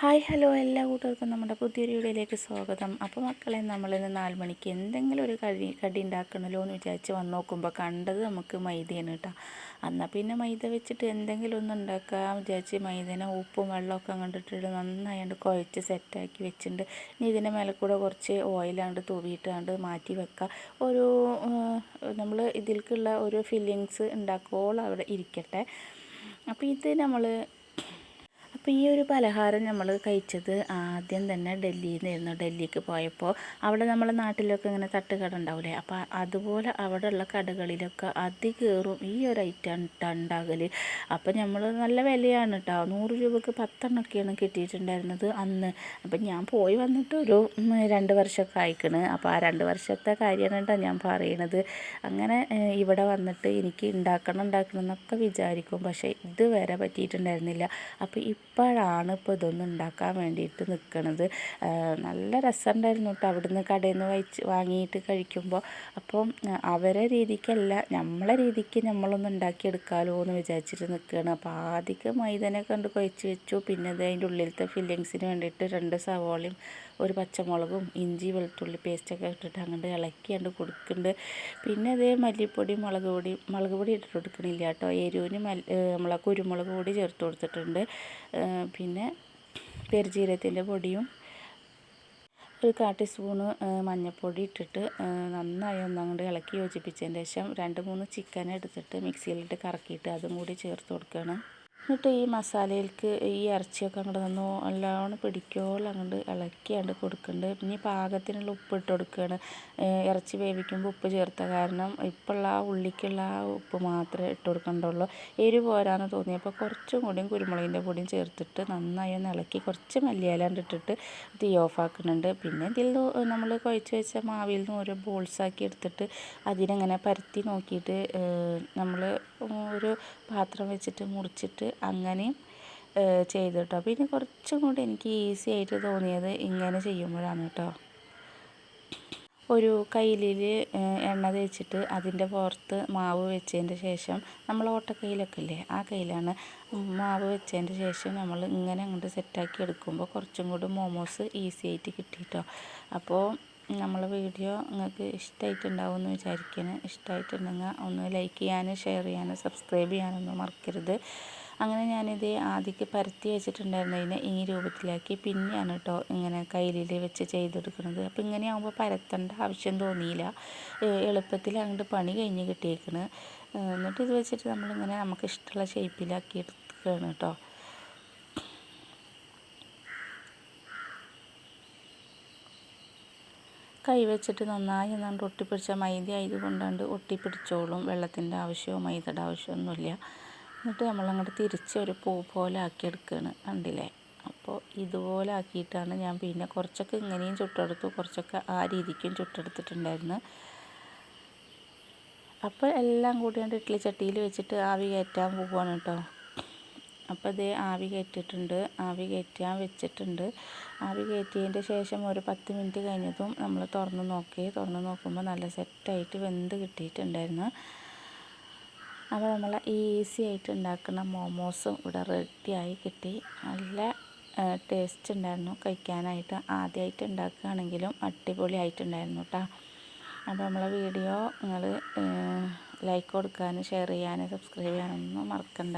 Hi hello എല്ലാ കൂട്ടർക്കും നമ്മുടെ പുതിയൊരു വീഡിയോയിലേക്ക് സ്വാഗതം. അപ്പോൾ മക്കളെ നമ്മളിന്ന് നാല് മണിക്ക് എന്തെങ്കിലും ഒരു കടി കടി ഉണ്ടാക്കണമല്ലോ എന്ന് വിചാരിച്ച് വന്ന് നോക്കുമ്പോൾ കണ്ടത് നമുക്ക് മൈദയാണ് കേട്ടോ. എന്നാൽ പിന്നെ മൈദ വെച്ചിട്ട് എന്തെങ്കിലും ഒന്ന് ഉണ്ടാക്കാം വിചാരിച്ച് മൈദനെ ഉപ്പും വെള്ളമൊക്കെ അങ്ങോട്ടിട്ട് നന്നായിട്ട് കുഴച്ച് സെറ്റാക്കി വെച്ചിട്ടുണ്ട്. ഇനി ഇതിന്റെ മേലെ കൂടെ കുറച്ച് ഓയിലാണ്ട് തൂവിയിട്ടാണ്ട് മാറ്റി വെക്കുക ഒരു നമ്മൾ ഇതിൽക്കുള്ള ഒരു ഫില്ലിങ്സ് ഉണ്ടാക്കുമ്പോൾ അവിടെ ഇരിക്കട്ടെ. അപ്പോൾ ഇത് നമ്മൾ അപ്പോൾ ഈ ഒരു പലഹാരം നമ്മൾ കഴിച്ചത് ആദ്യം തന്നെ ഡൽഹിയിൽ നിന്നായിരുന്നു ഡൽഹിക്ക് പോയപ്പോൾ അവിടെ നമ്മളെ നാട്ടിലൊക്കെ ഇങ്ങനെ തട്ടുകട ഉണ്ടാവില്ലേ അപ്പോൾ അതുപോലെ അവിടെയുള്ള കടകളിലൊക്കെ അധികേറും ഈ ഒരു ഐറ്റം ഉണ്ടാകൽ അപ്പോൾ നമ്മൾ നല്ല വിലയാണ് കേട്ടോ നൂറ് രൂപക്ക് പത്തെണ്ണൊക്കെയാണ് കിട്ടിയിട്ടുണ്ടായിരുന്നത് അന്ന്. അപ്പം ഞാൻ പോയി വന്നിട്ട് ഒരു രണ്ട് വർഷമൊക്കെ ആയിക്കണ്. അപ്പോൾ ആ രണ്ട് വർഷത്തെ കാര്യമാണ് കേട്ടോ ഞാൻ പറയണത്. അങ്ങനെ ഇവിടെ വന്നിട്ട് എനിക്ക് ഉണ്ടാക്കണം ഉണ്ടാക്കണം എന്നൊക്കെ വിചാരിക്കും. പക്ഷേ ഇതുവരെ പറ്റിയിട്ടുണ്ടായിരുന്നില്ല. അപ്പോൾ ഇപ്പോഴാണ് ഇപ്പോൾ ഇതൊന്നും ഉണ്ടാക്കാൻ വേണ്ടിയിട്ട് നിൽക്കുന്നത് നല്ല രസമുണ്ടായിരുന്നു കേട്ടോ. അവിടുന്ന് കടയിൽ നിന്ന് വായിച്ച് വാങ്ങിയിട്ട് കഴിക്കുമ്പോൾ അപ്പം അവരെ രീതിക്കല്ല നമ്മളെ രീതിക്ക് നമ്മളൊന്ന് ഉണ്ടാക്കിയെടുക്കാമല്ലോ എന്ന് വിചാരിച്ചിട്ട് നിൽക്കുകയാണ് അപ്പോൾ ആദ്യം മൈദനെ കണ്ട് കുഴച്ച് വെച്ചു. പിന്നെ അത് അതിന്റെ ഉള്ളിലത്തെ ഫില്ലിങ്സിന് വേണ്ടിയിട്ട് രണ്ട് സവോളയും ഒരു പച്ചമുളകും ഇഞ്ചി വെളുത്തുള്ളി പേസ്റ്റൊക്കെ ഇട്ടിട്ട് അങ്ങോട്ട് ഇളക്കിയാണ്ട് കൊടുക്കുന്നുണ്ട് പിന്നെ അതേ മല്ലിപ്പൊടി മുളക് പൊടി മുളക് പൊടി ഇട്ടിട്ട് കൊടുക്കണില്ല കേട്ടോ. എരിവിന് മല്ലി നമ്മളെ കുരുമുളക് പൊടി ചേർത്ത് കൊടുത്തിട്ടുണ്ട്. പിന്നെ പെരുജീരകത്തിന്റെ പൊടിയും ഒരു കാ ടീസ്പൂണ് മഞ്ഞൾപ്പൊടി ഇട്ടിട്ട് നന്നായി ഒന്നങ്ങോട്ട് ഇളക്കി യോജിപ്പിച്ചതിന് ശേഷം രണ്ട് മൂന്ന് ചിക്കൻ എടുത്തിട്ട് മിക്സിയിലിട്ട് കറക്കിയിട്ട് അതും കൂടി ചേർത്ത് കൊടുക്കണം. എന്നിട്ട് ഈ മസാലയിലേക്ക് ഈ ഇറച്ചിയൊക്കെ അങ്ങോട്ട് നന്നോ നല്ലോണം പിടിക്കോളം അങ്ങോട്ട് ഇളക്കിയാണ്ട് കൊടുക്കുന്നുണ്ട് ഇനി പാകത്തിനുള്ള ഉപ്പ് ഇട്ട് കൊടുക്കുകയാണ് ഇറച്ചി വേവിക്കുമ്പോൾ ഉപ്പ് ചേർത്ത കാരണം ഇപ്പോഴുള്ള ആ ഉള്ളിക്കുള്ള ആ ഉപ്പ് മാത്രമേ ഇട്ട് കൊടുക്കണ്ടുള്ളൂ. എരിവ് പോരാന്ന് തോന്നിയപ്പോൾ കുറച്ചും കൂടിയും കുരുമുളകിന്റെ പൊടിയും ചേർത്തിട്ട് നന്നായി ഒന്ന് ഇളക്കി കുറച്ച് മല്ലിയിലാണ്ട് ഇട്ടിട്ട് തീ ഓഫ് ആക്കുന്നുണ്ട് പിന്നെ ഇതിൽ നമ്മൾ കുഴച്ച് വെച്ച മാവിൽ നിന്ന് ഓരോ ബോൾസാക്കി എടുത്തിട്ട് അതിനെങ്ങനെ പരത്തി നോക്കിയിട്ട് നമ്മൾ ഒരു പാത്രം വെച്ചിട്ട് മുറിച്ചിട്ട് അങ്ങനെയും ചെയ്തു കേട്ടോ പിന്നെ കുറച്ചും കൂടി എനിക്ക് ഈസി ആയിട്ട് തോന്നിയത് ഇങ്ങനെ ചെയ്യുമ്പോഴാണ് കേട്ടോ. ഒരു കയ്യിലിൽ എണ്ണ തേച്ചിട്ട് അതിന്റെ പുറത്ത് മാവ് വെച്ചതിന്റെ ശേഷം നമ്മൾ ഓട്ടക്കയ്യിലൊക്കെ ഇല്ലേ ആ കയ്യിലാണ് മാവ് വെച്ചതിന്റെ ശേഷം നമ്മൾ ഇങ്ങനെ അങ്ങോട്ട് സെറ്റാക്കി എടുക്കുമ്പോൾ കുറച്ചും കൂടി മോമോസ് ഈസി ആയിട്ട് കിട്ടിയിട്ടോ അപ്പോൾ നമ്മളെ വീഡിയോ നിങ്ങൾക്ക് ഇഷ്ടമായിട്ടുണ്ടാവും എന്ന് വിചാരിക്കുന്നു. ഇഷ്ടമായിട്ടുണ്ടെങ്കിൽ ഒന്ന് ലൈക്ക് ചെയ്യാനും ഷെയർ ചെയ്യാനും സബ്സ്ക്രൈബ് ചെയ്യാനൊന്നും മറക്കരുത്. അങ്ങനെ ഞാനിത് ആദ്യം പരത്തി വെച്ചിട്ടുണ്ടായിരുന്നതിനെ ഈ രൂപത്തിലാക്കി പിന്നെയാണ് കേട്ടോ ഇങ്ങനെ കയ്യിൽ വെച്ച് ചെയ്തെടുക്കുന്നത്. അപ്പോൾ ഇങ്ങനെയാകുമ്പോൾ പരത്തേണ്ട ആവശ്യം തോന്നിയില്ല. എളുപ്പത്തിൽ അങ്ങോട്ട് പണി കഴിഞ്ഞ് കിട്ടിയേക്കണ്. എന്നിട്ട് ഇത് വെച്ചിട്ട് നമ്മളിങ്ങനെ നമുക്ക് ഇഷ്ടമുള്ള ഷേപ്പിലാക്കി എടുക്കുകയാണ് കേട്ടോ കൈ വെച്ചിട്ട് നന്നായി എന്നാണ്ട് ഒട്ടിപ്പിടിച്ച മൈദ ആയതുകൊണ്ടാണ്ട് ഒട്ടിപ്പിടിച്ചോളും. വെള്ളത്തിന്റെ ആവശ്യമോ മൈദയുടെ ആവശ്യമൊന്നുമില്ല എന്നിട്ട് നമ്മളങ്ങോട്ട് തിരിച്ച് ഒരു പൂ പോലെ ആക്കിയെടുക്കുകയാണ് കണ്ടില്ലേ? അപ്പോൾ ഇതുപോലെ ആക്കിയിട്ടാണ് ഞാൻ പിന്നെ കുറച്ചൊക്കെ ഇങ്ങനെയും ചുട്ടെടുത്തു. കുറച്ചൊക്കെ ആ രീതിക്കും ചുട്ടെടുത്തിട്ടുണ്ടായിരുന്നു. അപ്പോൾ എല്ലാം കൂടി ഇഡ്ഡലി ചട്ടിയിൽ വെച്ചിട്ട് ആവി കയറ്റാൻ പോവുകയാണ് കേട്ടോ. അപ്പോൾ ഇത് ആവി കയറ്റിയിട്ടുണ്ട്. ആവി കയറ്റാൻ വെച്ചിട്ടുണ്ട്. ആവി കയറ്റിയതിന്റെ ശേഷം ഒരു പത്ത് മിനിറ്റ് കഴിഞ്ഞതും നമ്മൾ തുറന്ന് നോക്കി. തുറന്ന് നോക്കുമ്പോൾ നല്ല സെറ്റായിട്ട് വെന്ത് കിട്ടിയിട്ടുണ്ടായിരുന്നു. അപ്പോൾ നമ്മൾ ഈസി ആയിട്ട് ഉണ്ടാക്കുന്ന മോമോസും ഇവിടെ റെഡിയായി കിട്ടി. നല്ല ടേസ്റ്റ് ഉണ്ടായിരുന്നു. കഴിക്കാനായിട്ട് ആദ്യമായിട്ട് ഉണ്ടാക്കുകയാണെങ്കിലും അടിപൊളിയായിട്ടുണ്ടായിരുന്നു കേട്ടോ. അപ്പോൾ നമ്മളെ വീഡിയോ നിങ്ങൾ ലൈക്ക് കൊടുക്കാനും ഷെയർ ചെയ്യാനും സബ്സ്ക്രൈബ് ചെയ്യാനൊന്നും മറക്കണ്ട.